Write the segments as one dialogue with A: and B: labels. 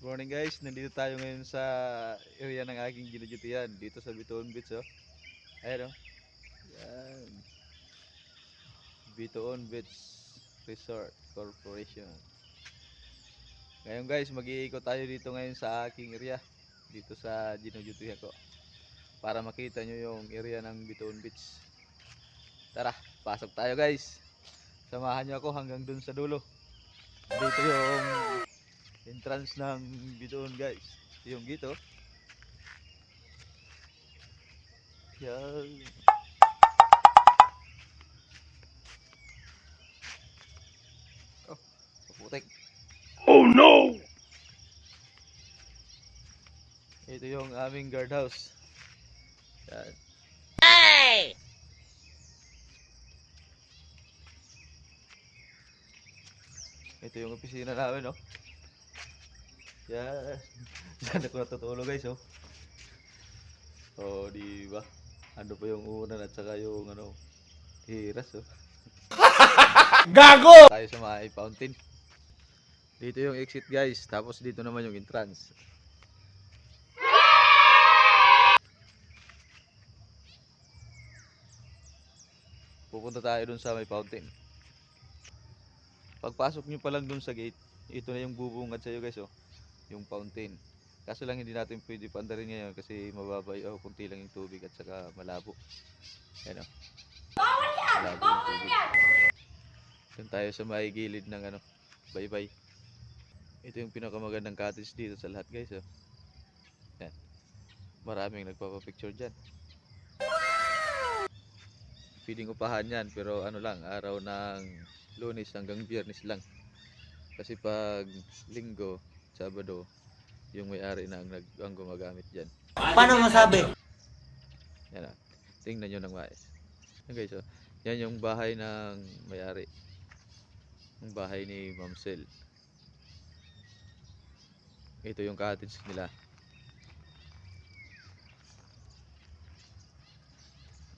A: Morning guys, nandito tayo ngayon sa area ng aking ginudutihan dito sa Bitoon Beach oh. Ayan oh. Yan. Bitoon Beach Resort Corporation. Ngayon guys, mag-iikot tayo dito ngayon sa aking area dito sa ginudutihan ko para makita nyo yung area ng Bitoon Beach. Tara, pasok tayo guys. Samahan nyo ako hanggang dun sa dulo. Dito yung entrance ng bituon guys. Yung gito. Yan. Oh kaputik
B: Oh no!
A: ito yung aming guardhouse. Yan. Ito yung opisina namin no yan Diyan ako natutulog guys oh. Oh di ba? Ano pa yung unan at saka yung ano hiras oh.
B: Gago!
A: tayo sa may fountain. Dito yung exit guys. Tapos dito naman yung entrance. Pupunta tayo dun sa may fountain. Pagpasok nyo pa lang dun sa gate ito na yung bubungad sa iyo guys oh yung fountain. Kaso lang hindi natin pwede pandarin ngayon kasi mababa oh, kunti lang yung tubig at saka malabo. Yan oh. Malabo yung tubig. doon tayo sa may gilid ng ano bye-bye ito yung pinakamagandang cottage dito sa lahat guys oh. yan maraming nagpapapicture dyan. Feeling upahan yan pero ano lang araw ng lunes hanggang biyernes lang. Kasi pag linggo sabado yung may-ari na ang, nag, ang gumagamit dyan.
C: Paano masabi?
A: yan ah. tingnan nyo ng yan guys oh. yan yung bahay ng may-ari. Yung bahay ni Ma'am Sel ito yung cottage nila.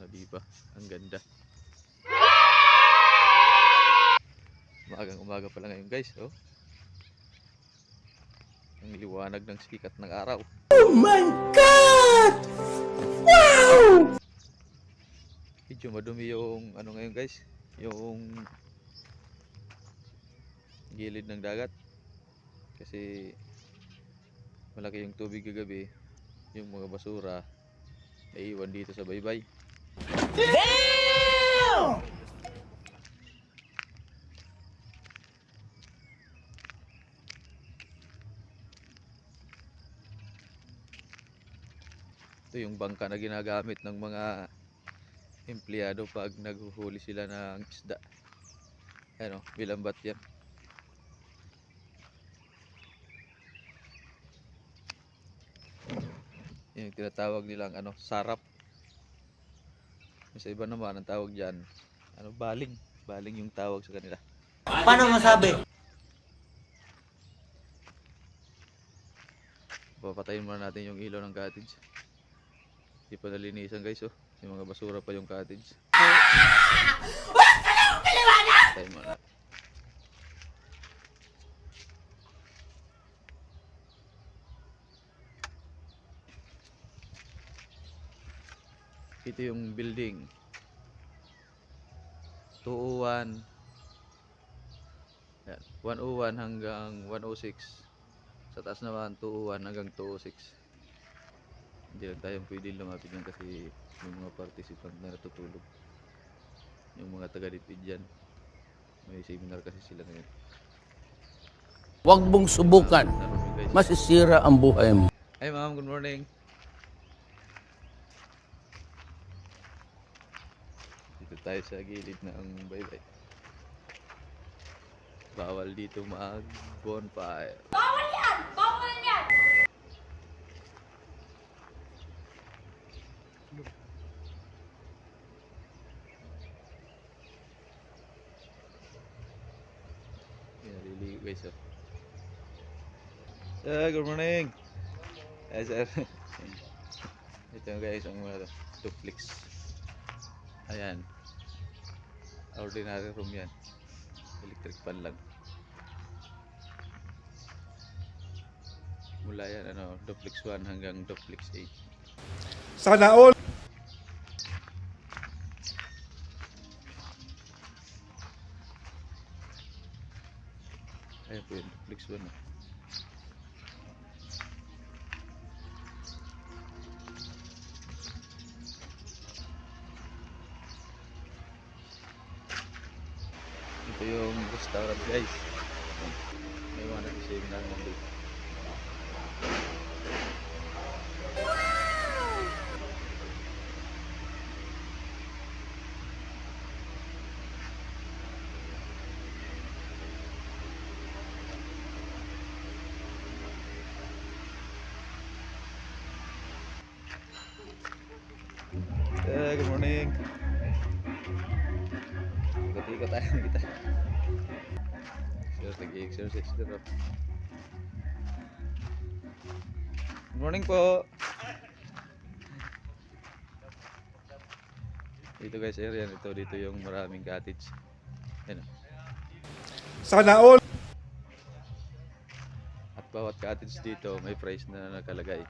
A: Ah, diba ang ganda. Umagang umaga pala ngayon guys oh ang liwanag ng sikat ng araw
C: Oh my God! Wow!
A: medyo madumi yung ano ngayon guys yung gilid ng dagat kasi malaki yung tubig kagabi yung mga basura naiwan dito sa baybay
C: Damn!
A: Ito yung bangka na ginagamit ng mga empleyado pag naghuhuli sila ng isda. Ano bilambat yan. Yan yung tinatawag nilang ano sarap. Sa iba naman ang tawag dyan ano baling. Baling yung tawag sa kanila.
C: Paano masabi?
A: papatayin muna natin yung ilaw ng cottage hindi pa nalinisan guys oh. Yung mga basura pa yung cottage. Muna ito yung building. 201 yan. 101 hanggang 106 sa taas naman 201 hanggang 206 hindi lang tayo pwede lumapit yan kasi yung mga participant na natutulog. Yung mga taga-dipid dyan may seminar kasi sila ngayon.
B: Huwag mong subukan. Masisira ang buhay mo.
A: Hi ma'am, good morning. Dito tayo sa gilid ng baybay. Bawal dito mag bonfire Yan, naliligo guys oh. Sir, good morning. Yes, sir. Ito guys, ang mga duplex. Ayan. Ordinary room yan. Electric pan lang. Mula yan, ano, duplex 1 hanggang duplex 8.
D: Sana all.
A: Restaurant guys. May mga nag-save na nandito. Eh, good morning. Ikot-ikot tayo kita. Sir, nag-exercise ka raw. Good morning po. Dito guys, area ito dito yung maraming cottage. Yan. oh.
D: Sana all.
A: At bawat cottage dito may price na nakalagay.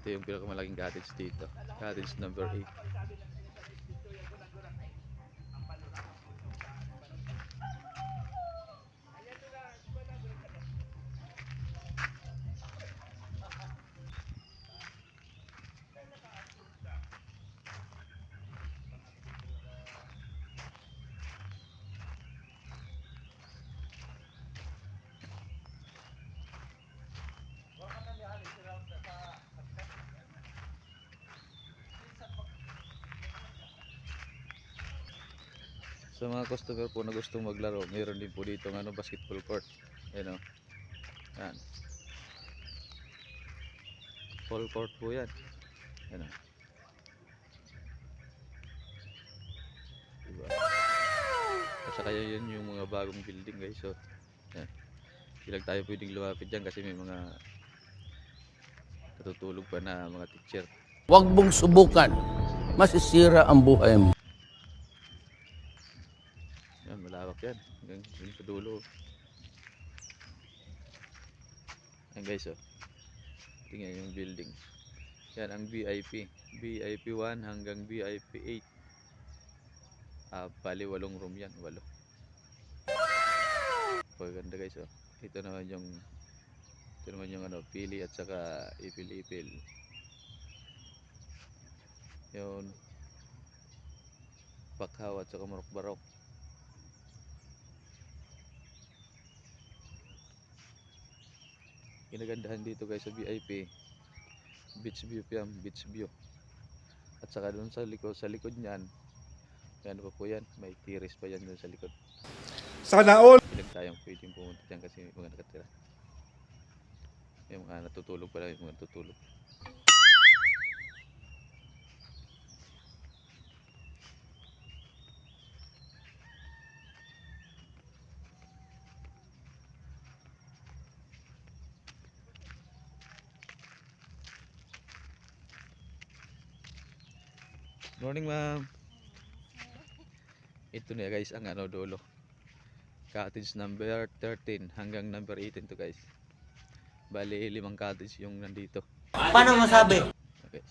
A: Ito yung pinakamalaking cottage dito. Cottage number 8. Sa mga customer po na gustong maglaro, mayroon din po dito ng ano, basketball court. Ayan o. Yan. Full court po yan. Ayan o. Diba? At saka yan yung mga bagong building guys. So, yan. Hindi lang tayo pwedeng lumapit dyan kasi may mga natutulog pa na mga teacher.
B: Huwag mong subukan. Masisira ang buhay mo.
A: Yan, malawak yan. Hanggang dun sa dulo. Yan guys, oh. Tingnan yung building. Yan ang VIP. VIP 1 hanggang VIP 8. Ah, bali walong room yan. Walo. Paganda guys, oh. Ito naman yung ito naman yung ano, pili at saka ipil-ipil. Yun. Bakhaw at saka marok-barok. Ginagandahan dito guys sa VIP. Beach view pa yan, beach view. At saka doon sa likod, sa likod niyan, ano pa po yan, may tiris pa yan doon sa likod.
D: Sana all.
A: Ilang tayong pwedeng pumunta dyan kasi mga nakatira. Yung mga natutulog pala, yung mga natutulog. Morning ma'am. Ito na guys ang ano dulo. Cottage number 13 hanggang number 18 to guys. Bali limang cottage yung nandito.
C: Paano masabi?
A: Okay.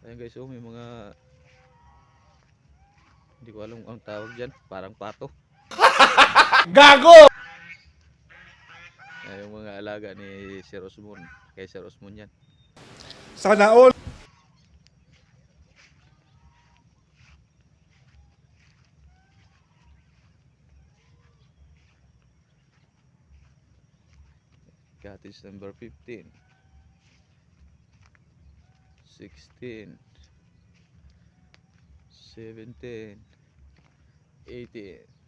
A: Ayan guys, oh, may mga hindi ko alam ang tawag dyan. Parang pato.
D: Gago.
A: Ayan yung mga alaga ni Sir Osmon. Kay Sir Osmon yan.
D: Sana all.
A: Cottage number 15 16 17 18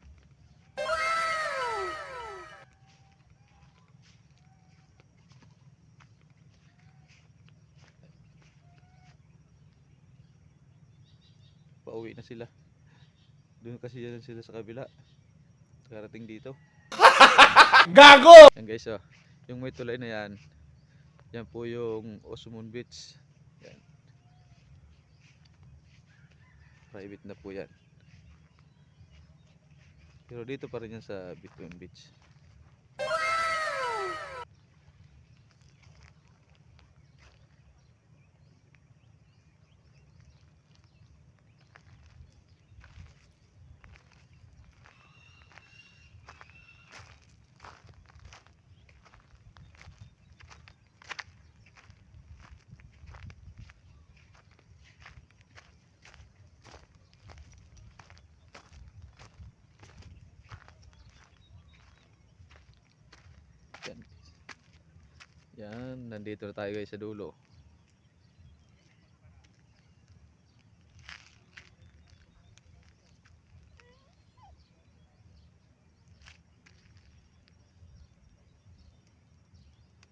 A: Pauwi na sila. Doon kasi yan sila sa kabila. Karating dito.
D: Gago.
A: Yan guys, oh. Yung may tulay na yan, Yan po yung Osmond Beach. Yan. Private na po yan. Pero dito pa rin yan sa Bituin Beach. Yan. Yan, nandito na tayo guys sa dulo.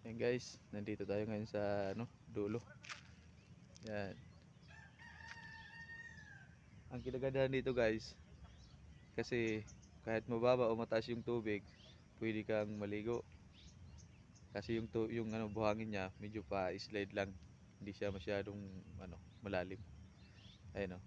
A: Yan guys, nandito tayo ngayon sa ano, dulo. Yan. Ang kinagandahan dito guys, kasi kahit mababa o mataas yung tubig, pwede kang maligo. Kasi yung tu- yung ano buhangin niya medyo pa slide lang. Hindi siya masyadong ano malalim. Ayun oh.